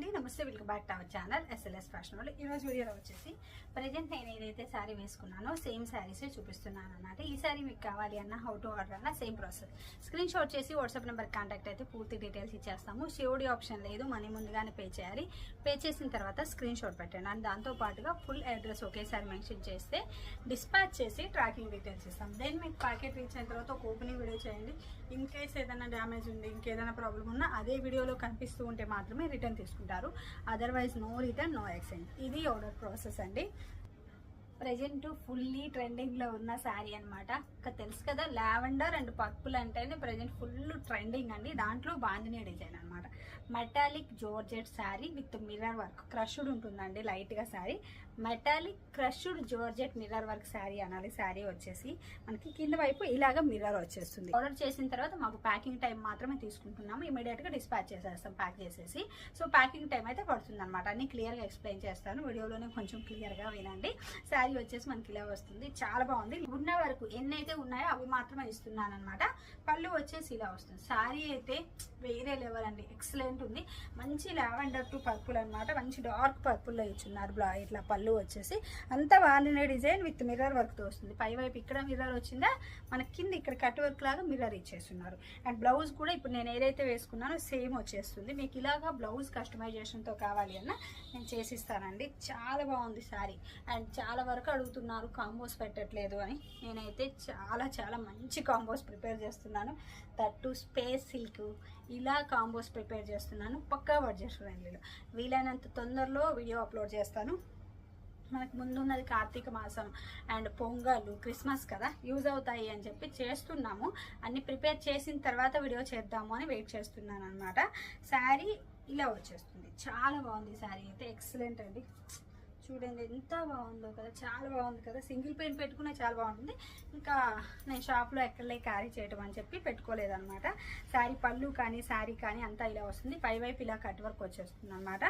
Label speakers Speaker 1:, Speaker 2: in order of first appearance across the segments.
Speaker 1: అండి. నమస్తే welcome back to our channel SLS fashion వాళ్ళు ఈరోజు వీడియోలో వచ్చేసి ప్రజెంట్ నేను ఏదైతే శారీ వేసుకున్నానో సేమ్ శారీసే చూపిస్తున్నాను అన్నమాట. ఈ శారీ మీకు కావాలి అన్న హౌ టు ఆర్డర్ అన్న సేమ్ ప్రాసెస్ స్క్రీన్ షాట్ చేసి వాట్సాప్ నెంబర్ కాంటాక్ట్ అయితే పూర్తి డీటెయిల్స్ ఇచ్చేస్తాము. సిఓడి ఆప్షన్ లేదు మనీ ముందుగానే పే చేయాలి. పే చేసిన తర్వాత స్క్రీన్ షాట్ పెట్టండి. అండ్ దాంతో పాటుగా ఫుల్ అడ్రస్ ఒకేసారి మెన్షన్ చేస్తే డిస్పాచ్ చేసి ట్రాకింగ్ డీటెయిల్స్ ఇస్తాం. దెన్ మీకు ప్యాకెట్ రీచ్ అయిన తర్వాత ఒక ఓపెనింగ్ వీడియో చేయండి. ఇన్ కేస్ ఏదైనా డ్యామేజ్ ఉంది ఇంకేదైనా ప్రాబ్లం ఉన్నా అదే వీడియోలో కనిపిస్తూ ఉంటే మాత్రమే రిటర్న్ తీసుకుంటాం. తీసుకుంటారు otherwise no return no exchange ఇది ఆర్డర్ ప్రాసెస్ అండి. ప్రజెంట్ ఫుల్లీ ట్రెండింగ్లో ఉన్న శారీ అనమాట తెలుసు కదా లావెండర్ అండ్ పర్పుల్ అంటేనే ప్రజెంట్ ఫుల్ ట్రెండింగ్ అండి. దాంట్లో బాందినీ డిజైన్ అనమాట metallic georgette sari with mirror work. Crushed ఉంటుందండి లైట్గా sari. Metallic crushed georgette mirror work sari అనాలి. శారీ వచ్చేసి మనకి కింద వైపు ఇలాగ మిర్రర్ వచ్చేస్తుంది. ఆర్డర్ చేసిన తర్వాత మాకు ప్యాకింగ్ టైం మాత్రమే తీసుకుంటున్నాము. ఇమీడియట్గా డిస్పాచ్ చేసేస్తాం ప్యాక్ చేసేసి. సో ప్యాకింగ్ టైం అయితే పడుతుంది అనమాట అన్ని క్లియర్గా ఎక్స్ప్లెయిన్ చేస్తాను. వీడియోలోనే కొంచెం క్లియర్గా వినండి. శారీ వచ్చేసి మనకి ఇలా వస్తుంది. చాలా బాగుంది. ఉన్న వరకు ఎన్ని అయితే ఉన్నాయో అవి మాత్రమే ఇస్తున్నాను అనమాట పళ్ళు వచ్చేసి ఇలా వస్తుంది. శారీ అయితే వేరే లెవెల్ అండి. ఎక్సలెంట్ ఉంది. మంచి లావెండర్ టు పర్పుల్ అనమాట మంచి డార్క్ పర్పుల్లో ఇచ్చున్నారు బ్లా ఇట్లా పళ్ళు వచ్చేసి. అంతా వాలిన డిజైన్ విత్ మిర్రర్ వర్క్తో వస్తుంది. పై వైపు ఇక్కడ మిర్రర్ వచ్చిందా? మన కింద ఇక్కడ కట్ వర్క్ లాగా మిర్రర్ ఇచ్చేస్తున్నారు. అండ్ బ్లౌజ్ కూడా ఇప్పుడు నేను ఏదైతే వేసుకున్నానో సేమ్ వచ్చేస్తుంది. మీకు ఇలాగా బ్లౌజ్ కస్టమైజేషన్తో కావాలి అన్న నేను చేసిస్తానండి. చాలా బాగుంది సారీ. అండ్ చాలా వరకు అడుగుతున్నారు కాంబోస్ పెట్టట్లేదు అని. నేనైతే చాలా చాలా మంచి కాంబోస్ ప్రిపేర్ చేస్తున్నాను. తట్టు స్పేస్ సిల్క్ ఇలా కాంబోస్ ప్రిపేర్ చేస్తున్నాను. పక్కా బడ్జెట్ ఫ్రెండ్లీలో. వీలైనంత తొందరలో వీడియో అప్లోడ్ చేస్తాను. మనకు ముందున్నది కార్తీక మాసం అండ్ పొంగల్ క్రిస్మస్ కదా యూజ్ అవుతాయి అని చెప్పి చేస్తున్నాము. అన్ని ప్రిపేర్ చేసిన తర్వాత వీడియో చేద్దాము అని వెయిట్ చేస్తున్నాను అనమాట శారీ ఇలా వచ్చేస్తుంది. చాలా బాగుంది శారీ అయితే. ఎక్సలెంట్ అండి. చూడండి ఎంత బాగుందో కదా. చాలా బాగుంది కదా. సింగిల్ పెయిన్ పెట్టుకునే చాలా బాగుంటుంది. ఇంకా నేను షాప్లో ఎక్కడలే క్యారీ చేయటం అని చెప్పి పెట్టుకోలేదన్నమాట. శారీ పళ్ళు కానీ శారీ కానీ అంతా ఇలా వస్తుంది. పై వైపు ఇలా కట్ వర్క్ వచ్చేస్తుంది అనమాట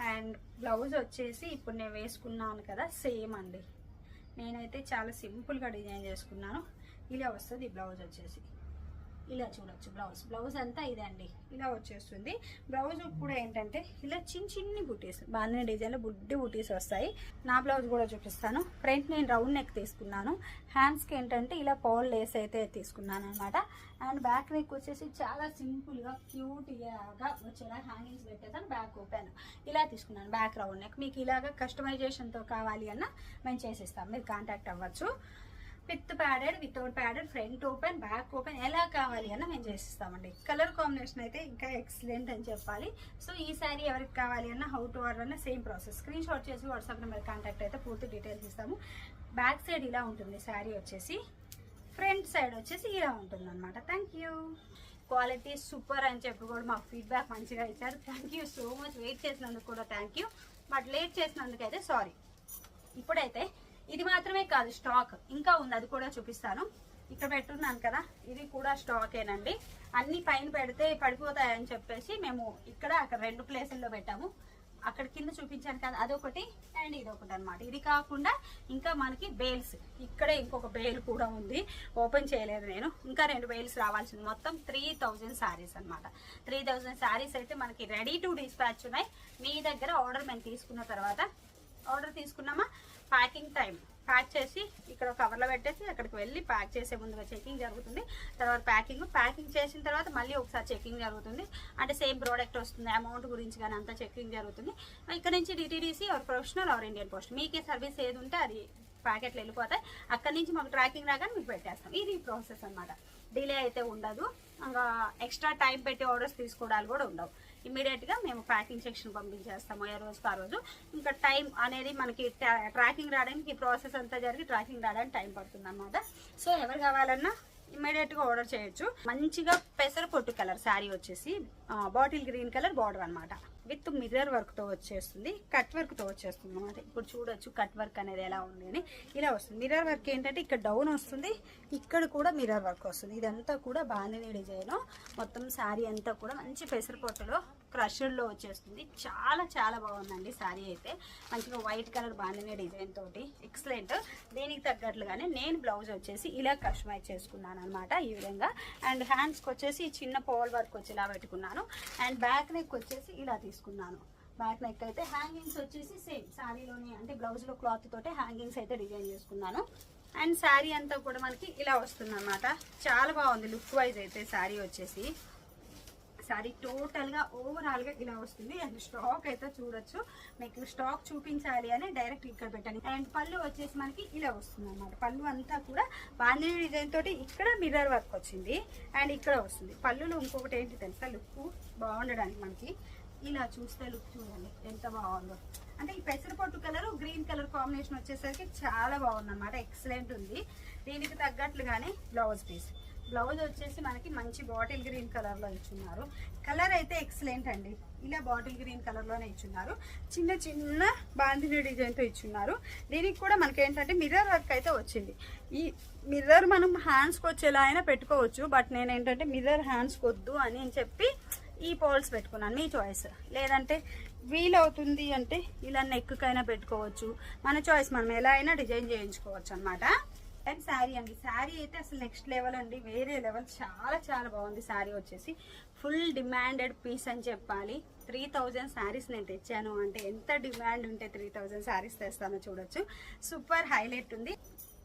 Speaker 1: అండ్ బ్లౌజ్ వచ్చేసి ఇప్పుడు నేను వేసుకున్నాను కదా సేమ్ అండి. నేనైతే చాలా సింపుల్గా డిజైన్ చేసుకున్నాను. ఇలా వస్తుంది బ్లౌజ్ వచ్చేసి. ఇలా చూడొచ్చు బ్లౌజ్. బ్లౌజ్ అంతా ఇదే అండి. ఇలా వచ్చేస్తుంది. బ్లౌజ్ కూడా ఏంటంటే ఇలా చిన్న చిన్ని బుటీస్ బాగానే డిజైన్లో బుడ్డి బుటీస్ వస్తాయి. నా బ్లౌజ్ కూడా చూపిస్తాను. ఫ్రంట్ నేను రౌండ్ నెక్ తీసుకున్నాను. హ్యాండ్స్కి ఏంటంటే ఇలా పౌల్ లేస్ అయితే తీసుకున్నాను అనమాట అండ్ బ్యాక్ నెక్ వచ్చేసి చాలా సింపుల్గా క్యూట్గా వచ్చేలా హ్యాంగింగ్స్ పెట్టేసాను. బ్యాక్ ఓపెన్ ఇలా తీసుకున్నాను. బ్యాక్ రౌండ్ నెక్ మీకు ఇలాగా కస్టమైజేషన్తో కావాలి అన్న మేము చేసిస్తాం. మీరు కాంటాక్ట్ అవ్వచ్చు. With padded without padded front open back open ఎలా కావాలి అన్న మేము చేసిస్తామండి. కలర్ కాంబినేషన్ అయితే ఇంకా ఎక్సలెంట్ అని చెప్పాలి. సో ఈ శారీ ఎవరికి కావాలి అన్న హౌ టు ఆర్డర్ అన్న సేమ్ ప్రాసెస్. స్క్రీన్ షాట్ చేసి వాట్సాప్ నెంబర్ కాంటాక్ట్ అయితే పూర్తి డీటెయిల్స్ ఇస్తాము. బ్యాక్ సైడ్ ఇలా ఉంటుంది శారీ వచ్చేసి. ఫ్రంట్ సైడ్ వచ్చేసి ఇలా ఉంటుంది అనమాట థ్యాంక్ యూ. క్వాలిటీ సూపర్ అని చెప్పి కూడా మాకు ఫీడ్బ్యాక్ మంచిగా ఇచ్చారు. Thank you so much. Wait చేసినందుకు కూడా థ్యాంక్ యూ. బట్ లేట్ చేసినందుకు అయితే సారీ. ఇప్పుడైతే ఇది మాత్రమే కాదు స్టాక్. ఇంకా ఉంది అది కూడా చూపిస్తాను. ఇక్కడ పెట్టున్నాను కదా ఇది కూడా స్టాకేనండి. అన్ని పైన పెడితే పడిపోతాయని చెప్పేసి మేము ఇక్కడ అక్కడ రెండు ప్లేసుల్లో పెట్టాము. అక్కడ కింద చూపించాను కదా అదొకటి అండ్ ఇదొకటి అనమాట ఇది కాకుండా ఇంకా మనకి బేల్స్. ఇక్కడే ఇంకొక బేల్ కూడా ఉంది. ఓపెన్ చేయలేదు నేను. ఇంకా రెండు బేల్స్ రావాల్సింది. మొత్తం త్రీ థౌజండ్ శారీస్ అనమాట త్రీ థౌజండ్ శారీస్ అయితే మనకి రెడీ టు డిస్పాచ్ ఉన్నాయి. మీ దగ్గర ఆర్డర్ మేము తీసుకున్న తర్వాత ఆర్డర్ తీసుకున్నామా? Packing time. ప్యాక్ చేసి ఇక్కడ కవర్లో పెట్టేసి అక్కడికి వెళ్ళి ప్యాక్ చేసే ముందుగా చెకింగ్ జరుగుతుంది. తర్వాత ప్యాకింగ్ ప్యాకింగ్ చేసిన తర్వాత మళ్ళీ ఒకసారి చెకింగ్ జరుగుతుంది. అంటే సేమ్ ప్రోడక్ట్ వస్తుంది. అమౌంట్ గురించి కానీ అంతా చెకింగ్ జరుగుతుంది. ఇక్కడ నుంచి DTDC or professional or Indian post. మీకే సర్వీస్ ఏది ఉంటే అది ప్యాకెట్లు వెళ్ళిపోతాయి. అక్కడి నుంచి మాకు ట్రాకింగ్ రాగానే మీకు పెట్టేస్తాం. ఇది ప్రాసెస్ అనమాట డిలే అయితే ఉండదు. ఇంకా ఎక్స్ట్రా టైం పెట్టి ఆర్డర్స్ తీసుకోవడాలు కూడా ఉండవు. ఇమీడియట్గా మేము ప్యాకింగ్ సెక్షన్ పంపించేస్తాము ఏ రోజుకు ఆ రోజు. ఇంకా టైం అనేది మనకి ట్రాకింగ్ రావడానికి ఈ ప్రాసెస్ అంతా జరిగి ట్రాకింగ్ రావడానికి టైం పడుతుంది అనమాట సో ఎవరు కావాలన్నా ఇమీడియట్గా ఆర్డర్ చేయొచ్చు. మంచిగా పెసర పొట్టు కలర్ శారీ వచ్చేసి బాటిల్ గ్రీన్ కలర్ బార్డర్ అనమాట విత్ మిర్రర్ వర్క్తో వచ్చేస్తుంది కట్ వర్క్తో వచ్చేస్తుంది అనమాట ఇప్పుడు చూడొచ్చు కట్ వర్క్ అనేది ఎలా ఉంది అని. ఇలా వస్తుంది. మిర్రర్ వర్క్ ఏంటంటే ఇక్కడ డౌన్ వస్తుంది ఇక్కడ కూడా మిర్రర్ వర్క్ వస్తుంది. ఇదంతా కూడా బాగానే డిజైన్ మొత్తం శారీ అంతా కూడా మంచి పెసరపొట్టులో క్రషర్లో వచ్చేస్తుంది. చాలా చాలా బాగుందండి శారీ అయితే. మంచిగా వైట్ కలర్ బాగానే డిజైన్ తోటి. ఎక్సలెంట్ దీనికి తగ్గట్లుగానే నేను బ్లౌజ్ వచ్చేసి ఇలా కస్టమైజ్ చేసుకున్నాను అనమాట ఈ విధంగా. అండ్ హ్యాండ్స్కి వచ్చేసి చిన్న పోల్ వర్క్ వచ్చి ఇలా పెట్టుకున్నాను. అండ్ బ్యాక్ నెక్ వచ్చేసి ఇలా తీసుకున్నాను. బ్యాక్ నెక్ అయితే హ్యాంగింగ్స్ వచ్చేసి సేమ్ శారీలోని అంటే బ్లౌజ్లో క్లాత్ తోటే హ్యాంగింగ్స్ అయితే డిజైన్ చేసుకున్నాను. అండ్ శారీ అంతా కూడా మనకి ఇలా వస్తుంది అనమాట చాలా బాగుంది. లుక్ వైజ్ అయితే శారీ వచ్చేసి. సారీ టోటల్గా ఓవరాల్గా ఇలా వస్తుంది. అండ్ స్టాక్ అయితే చూడొచ్చు. మీకు స్టాక్ చూపించాలి అని డైరెక్ట్ ఇక్కడ పెట్టండి. అండ్ పళ్ళు వచ్చేసి మనకి ఇలా వస్తుంది అనమాట పళ్ళు అంతా కూడా బాంధీ డిజైన్ తోటి ఇక్కడ మిర్రర్ వర్క్ వచ్చింది. అండ్ ఇక్కడ వస్తుంది. పళ్ళులో ఇంకొకటి ఏంటి తెలుసా? లుక్ బాగుండడానికి మనకి. ఇలా చూస్తే లుక్ చూడండి. ఎంత బాగుందో. అంటే ఈ పెసరపొట్టు కలర్ గ్రీన్ కలర్ కాంబినేషన్ వచ్చేసరికి చాలా బాగుంది అనమాట ఎక్సలెంట్ ఉంది. దీనికి తగ్గట్లుగానే బ్లౌజ్ పీస్ బ్లౌజ్ వచ్చేసి మనకి మంచి బాటిల్ గ్రీన్ కలర్లో ఇచ్చున్నారు. కలర్ అయితే ఎక్సలెంట్ అండి. ఇలా బాటిల్ గ్రీన్ కలర్లోనే ఇచ్చున్నారు. చిన్న చిన్న బాంధిని డిజైన్తో ఇచ్చున్నారు. దీనికి కూడా మనకి ఏంటంటే మిర్రర్ వర్క్ అయితే వచ్చింది. ఈ మిర్రర్ మనం హ్యాండ్స్కి వచ్చేలా అయినా పెట్టుకోవచ్చు. బట్ నేను ఏంటంటే మిర్రర్ హ్యాండ్స్ వద్దు అని చెప్పి ఈ పోల్స్ పెట్టుకున్నాను. మీ చాయిస్ లేదంటే వీలవుతుంది అంటే ఇలా నెక్కైనా పెట్టుకోవచ్చు. మన చాయిస్ మనం ఎలా అయినా డిజైన్ చేయించుకోవచ్చు అనమాట అండ్ శారీ అండి. శారీ అయితే అసలు నెక్స్ట్ లెవెల్ అండి. వేరే లెవెల్. చాలా చాలా బాగుంది శారీ వచ్చేసి. ఫుల్ డిమాండెడ్ పీస్ అని చెప్పాలి. త్రీ థౌజండ్ శారీస్ నేను తెచ్చాను. అంటే ఎంత డిమాండ్ ఉంటే త్రీ థౌజండ్ శారీస్ తెస్తానో చూడొచ్చు. సూపర్ హైలైట్ ఉంది.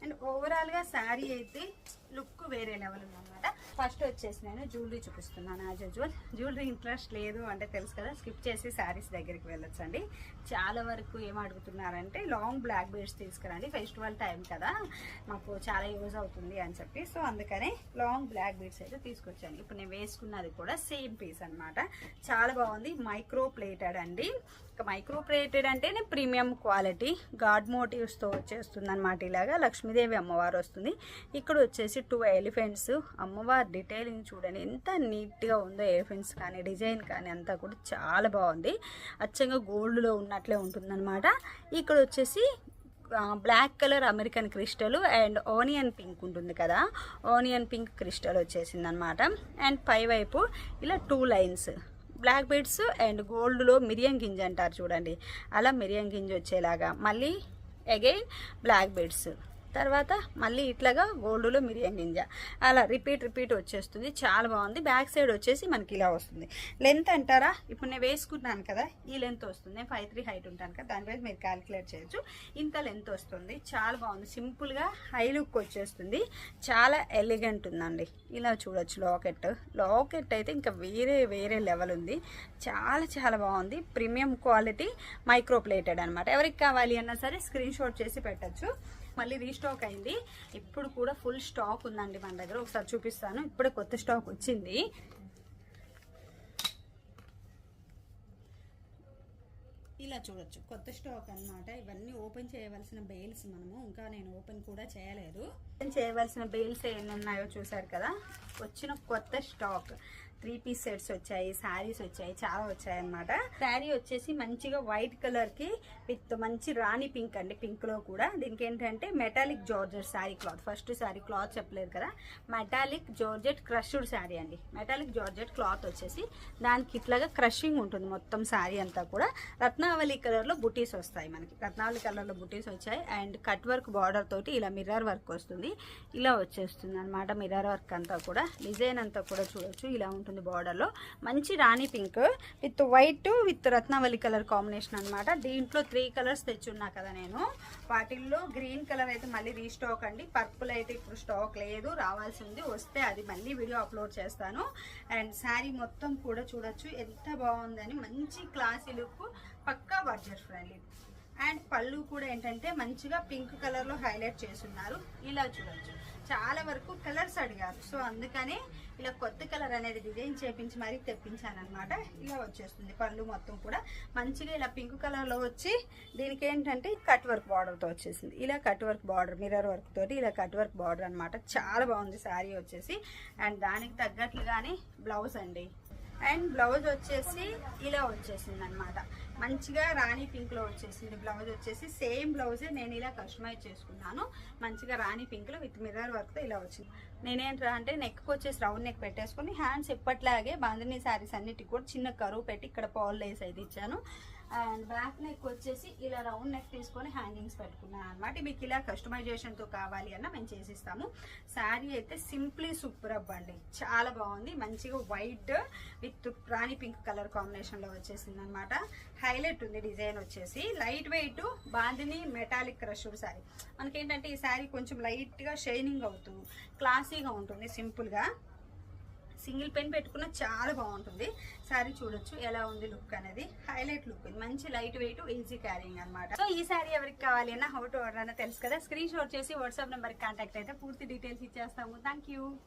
Speaker 1: అండ్ ఓవరాల్గా శారీ అయితే లుక్ వేరే లెవెల్ అనమాట. ఫస్ట్ వచ్చేసి నేను జ్యువెలరీ చూపిస్తున్నాను యాజ్ యూజువల్ జ్యువెలరీ ఇంట్రెస్ట్ లేదు అంటే తెలుసు కదా స్కిప్ చేసి శారీస్ దగ్గరికి వెళ్ళొచ్చండి. చాలా వరకు ఏం అడుగుతున్నారంటే లాంగ్ బ్లాక్ బీడ్స్ తీసుకురండి. ఫెస్టివల్ టైం కదా మాకు చాలా యూజ్ అవుతుంది అని చెప్పి. సో అందుకనే లాంగ్ బ్లాక్ బీడ్స్ అయితే తీసుకొచ్చాను. ఇప్పుడు నేను వేసుకున్నది కూడా సేమ్ పీస్ అన్నమాట చాలా బాగుంది. మైక్రో ప్లేటెడ్ అండి. మైక్రో ప్లేటెడ్ అంటేనే ప్రీమియం క్వాలిటీ గాడ్ మోటివ్స్తో వచ్చేస్తుంది అనమాట ఇలాగా. లక్ష్మీదేవి అమ్మవారు వస్తుంది. ఇక్కడ వచ్చేసి టూ ఎలిఫెంట్స్ అమ్మవారి డీటెయిలింగ్ చూడండి. ఎంత నీట్గా ఉందో ఎయిర్ఫిన్స్ కానీ డిజైన్ కానీ అంతా కూడా చాలా బాగుంది. అచ్చంగా గోల్డ్లో ఉన్నట్లే ఉంటుందన్నమాట. ఇక్కడ వచ్చేసి black colour American crystal and onion pink ఉంటుంది కదా. ఆనియన్ పింక్ క్రిస్టల్ వచ్చేసింది అనమాట అండ్ పై వైపు ఇలా two lines. Black beads and గోల్డ్లో మిరియం గింజ అంటారు చూడండి. అలా మిరియం గింజ వచ్చేలాగా. మళ్ళీ అగైన్ బ్లాక్ బీడ్స్. తర్వాత మళ్ళీ ఇట్లాగా గోల్డ్లో మిరియం గింజ అలా రిపీట్ రిపీట్ వచ్చేస్తుంది. చాలా బాగుంది. బ్యాక్ సైడ్ వచ్చేసి మనకి ఇలా వస్తుంది. లెంత్ అంటారా? ఇప్పుడు నేను వేసుకున్నాను కదా ఈ లెంత్ వస్తుంది. నేను ఫైవ్ త్రీ హైట్ ఉంటాను కదా దానిపై మీరు క్యాలిక్యులేట్ చేయొచ్చు. ఇంత లెంత్ వస్తుంది. చాలా బాగుంది. సింపుల్గా హై లుక్ వచ్చేస్తుంది. చాలా ఎలిగెంట్ ఉందండి. ఇలా చూడొచ్చు లాకెట్. లాకెట్ అయితే ఇంకా వేరే వేరే లెవెల్ ఉంది. చాలా చాలా బాగుంది. ప్రీమియం క్వాలిటీ మైక్రోప్లేటెడ్ అనమాట ఎవరికి కావాలి అన్నా సరే స్క్రీన్ షాట్ చేసి పెట్టచ్చు. మళ్ళీ రీస్టాక్ అయింది. ఇప్పుడు కూడా ఫుల్ స్టాక్ ఉందండి మన దగ్గర. ఒకసారి చూపిస్తాను. ఇప్పుడే కొత్త స్టాక్ వచ్చింది. ఇలా చూడొచ్చు. కొత్త స్టాక్ అన్నమాట. ఇవన్నీ ఓపెన్ చేయవలసిన బెయిల్స్ మనము. ఇంకా నేను ఓపెన్ కూడా చేయలేదు. ఓపెన్ చేయవలసిన బెయిల్స్ ఎన్ని ఉన్నాయో చూసారు కదా? వచ్చిన కొత్త స్టాక్. త్రీ పీస్ సెట్స్ వచ్చాయి శారీస్ వచ్చాయి చాలా వచ్చాయి అనమాట శారీ వచ్చేసి మంచిగా వైట్ కలర్కి విత్ మంచి రాణి పింక్ అండి పింక్లో కూడా. దీనికి ఏంటంటే metallic georgette sari cloth. First sari cloth చెప్పలేదు కదా. మెటాలిక్ జార్జెట్ క్రష్డ్ శారీ అండి. మెటాలిక్ జార్జెట్ క్లాత్ వచ్చేసి దానికి ఇట్లాగా క్రషింగ్ ఉంటుంది మొత్తం శారీ అంతా కూడా. రత్నావళి కలర్లో బుటీస్ వస్తాయి మనకి. రత్నావళి కలర్లో బుటీస్ వచ్చాయి. అండ్ కట్ వర్క్ బార్డర్ తోటి ఇలా మిర్రర్ వర్క్ వస్తుంది. ఇలా వచ్చేస్తుంది అనమాట మిర్రర్ వర్క్ అంతా కూడా. డిజైన్ అంతా కూడా చూడొచ్చు. ఇలా ఉంటుంది. ఉంటుంది బార్డర్లో. మంచి rani pink with white with రత్నావళి కలర్ కాంబినేషన్ అనమాట దీంట్లో త్రీ కలర్స్ తెచ్చున్నా కదా నేను. వాటిల్లో గ్రీన్ కలర్ అయితే మళ్ళీ రీస్టాక్ అండి. పర్పుల్ అయితే ఇప్పుడు స్టాక్ లేదు. రావాల్సి ఉంది వస్తే అది మళ్ళీ వీడియో అప్లోడ్ చేస్తాను. అండ్ శారీ మొత్తం కూడా చూడొచ్చు. ఎంత బాగుందని మంచి క్లాసీ లుక్ పక్కా బడ్జెట్ ఫ్రెండ్లీ అండ్ పళ్ళు కూడా ఏంటంటే మంచిగా పింక్ కలర్లో హైలైట్ చేస్తున్నారు. ఇలా చూడొచ్చు. చాలా వరకు కలర్స్ అడిగారు. సో అందుకనే ఇలా కొత్త కలర్ అనేది డిజైన్ చేపించి మరీ తెప్పించాను ఇలా వచ్చేస్తుంది పళ్ళు మొత్తం కూడా. మంచిగా ఇలా పింక్ కలర్లో వచ్చి దీనికి ఏంటంటే కట్ వర్క్ బార్డర్తో వచ్చేసింది. ఇలా cut work border mirror work తోటి ఇలా కట్ వర్క్ బార్డర్ అనమాట చాలా బాగుంది శారీ వచ్చేసి. అండ్ దానికి తగ్గట్లుగానే బ్లౌజ్ అండి. అండ్ బ్లౌజ్ వచ్చేసి ఇలా వచ్చేసింది అనమాట మంచిగా రాణి పింక్లో వచ్చేసింది బ్లౌజ్ వచ్చేసి. సేమ్ బ్లౌజే నేను ఇలా కస్టమైజ్ చేసుకున్నాను. మంచిగా రాణి పింక్లో విత్ మిర్రర్ వర్క్తో ఇలా వచ్చింది. నేనేంటా అంటే నెక్కి వచ్చేసి రౌండ్ నెక్ పెట్టేసుకుని హ్యాండ్స్ ఎప్పట్లాగే బాంధిని శారీస్ అన్నిటికి కూడా చిన్న కరువు పెట్టి ఇక్కడ పాల్ లేస్ అయితే ఇచ్చాను. అండ్ బ్యాక్ నెక్ వచ్చేసి ఇలా రౌండ్ నెక్ తీసుకొని హ్యాంగింగ్స్ పెట్టుకున్నాను అనమాట మీకు ఇలా కస్టమైజేషన్తో కావాలి అన్న మేము చేసిస్తాము. శారీ అయితే సింప్లీ సూపర్ అప్ అండి. చాలా బాగుంది. మంచిగా white with rani pink colour కాంబినేషన్లో వచ్చేసింది అనమాట హైలైట్ ఉంది డిజైన్ వచ్చేసి. Light weight bandhani metallic crushed sari. మనకేంటంటే ఈ శారీ కొంచెం లైట్గా షైనింగ్ అవుతూ క్లాసీగా ఉంటుంది సింపుల్గా. సింగిల్ పెన్ పెట్టుకున్న చాలా బాగుంటుంది. శారీ చూడొచ్చు ఎలా ఉంది లుక్ అనేది. హైలైట్ లుక్ ఇది మంచి లైట్ వెయిట్ ఈజీ క్యారింగ్ అన్నమాట. సో ఈ శారీ ఎవరికి కావాలి అన్న హౌ టు ఆర్డర్ అన్న తెలుసు కదా? స్క్రీన్ షాట్ చేసి వాట్సాప్ నెంబర్కి కాంటాక్ట్ అయితే పూర్తి డీటెయిల్స్ ఇచ్చేస్తాము. Thank you